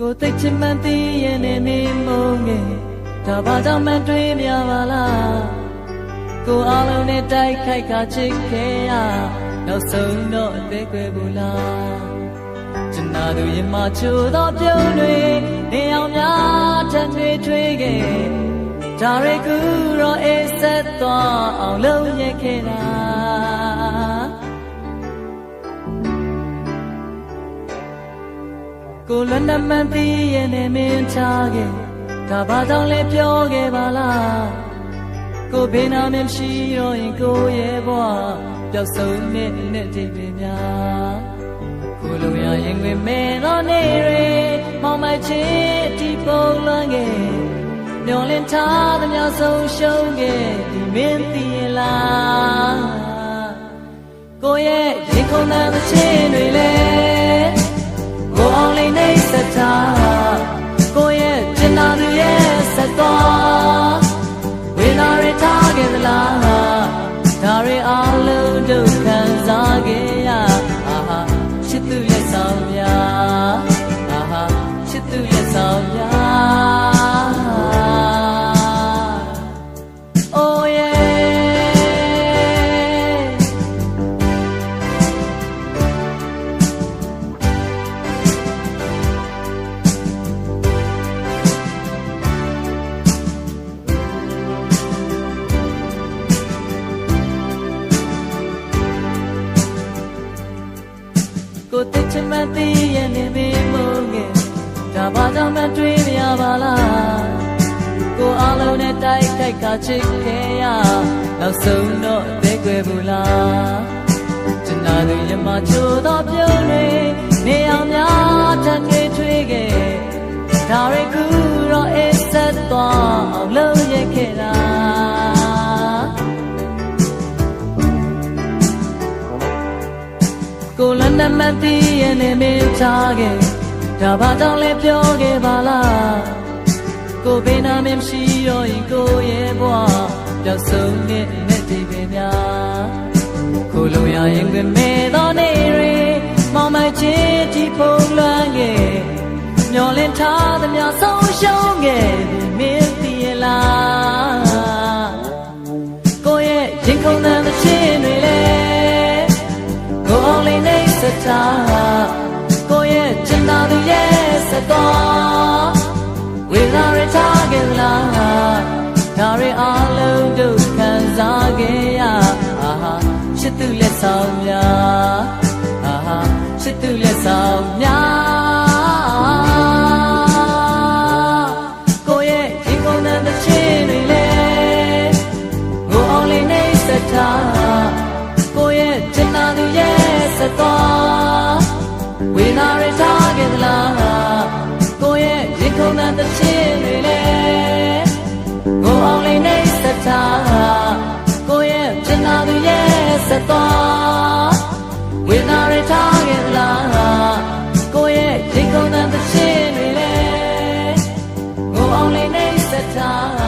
ကိုသိချင်မှန်းသိရင်နေနေမုန်းငယ်ဒါဘာကြောင့်မှန်းတွေးမြပါလားကိုအားလုံးနဲ့တိုက်ခိုက်ကချစ်ခဲ့ရနောက်ဆုံးတော့အသေးကွယ်ဘူးလားကျွန်တော်တို့ရင်မချိုးသောပြုံးတွေနေအောင်များထပ်တွေထွေးခဲ့ဒါရီကူတော့အေးဆက်သွားအောင်လုပ်ရခဲ့တာ ကိုလည်းနှမန်းသိရင်နဲ့မင်းချခဲ့ဒါဘာကြောင့်လဲပြောခဲ့ပါလားကိုဘေးနာမရှိတော့ရင်ကိုရဲ့ဘဝပျောက်ဆုံးတဲ့နဲ့တိတ်ပင်များကိုလိုရရင်ဝင်မဲတော့နေရမောင်မချစ်ဒီပုံလွန်ခဲ့မျောလင်းထားသမျှဆုံးရှုံးခဲ့ဒီမင်းသိရင်လားကိုရဲ့ရေခုန်တဲ့ချင်းတွေလဲကိုအောင် လေးနေ ချင်မှသိရဲ့နေမင်းမုန်းငယ်ဒါဘာကြောင့်မတွေးမရပါလားကိုအားလုံးနဲ့တိုက်ခိုက်ကချစ်ခဲ့ရနောက်ဆုံးတော့အသေးကွယ်ဘူးလားကျွန်တော်တို့ရမချိုးတော့ပြုံးနေနေအောင်များထပ်တွေထွေးခဲ့ဒါရီကူတော့အစ်ဆက်သွားအောင်လုပ်ရခဲ့တာ ကိုလည်းနှမသိရင်နေမင်းချခဲ့ဒါဘာကြောင့်လဲပြောခဲ့ပါလားကိုဘေးနာမင်းမရှိတော့ရင်ကိုရဲ့ဘဝပျောက်ဆုံးတဲ့နဲ့ဒီပင်များကိုလိုရရင်ခွင့်မဲ့တော့နေရမောင်မချစ်ဒီပုံလွမ်းခဲ့မျောလင်းထားသမျှဆုံး ဆက်တာကိုရဲ့ချင်တာသူရဲ့ဆက်တော်ဝေလာရတာကလာဒါရီအလုံးတို့ခံစားခဲ့ရအာဟာရှစ်သူလက်ဆောင်များအာဟာရှစ်သူလက်ဆောင်များကိုရဲ့ဒီကုန်းတဲ့ချင်းတွေလေငိုအောင်လေးနေစတာကိုရဲ့ချင်တာသူရဲ့ သူရဲ့ဆက်သွားဝေနာရထားခဲ့လားကိုရဲ့ဒီကုန်းတန်သချင်းတွေလဲငိုအောင်လေးနဲ့ဆက်ထား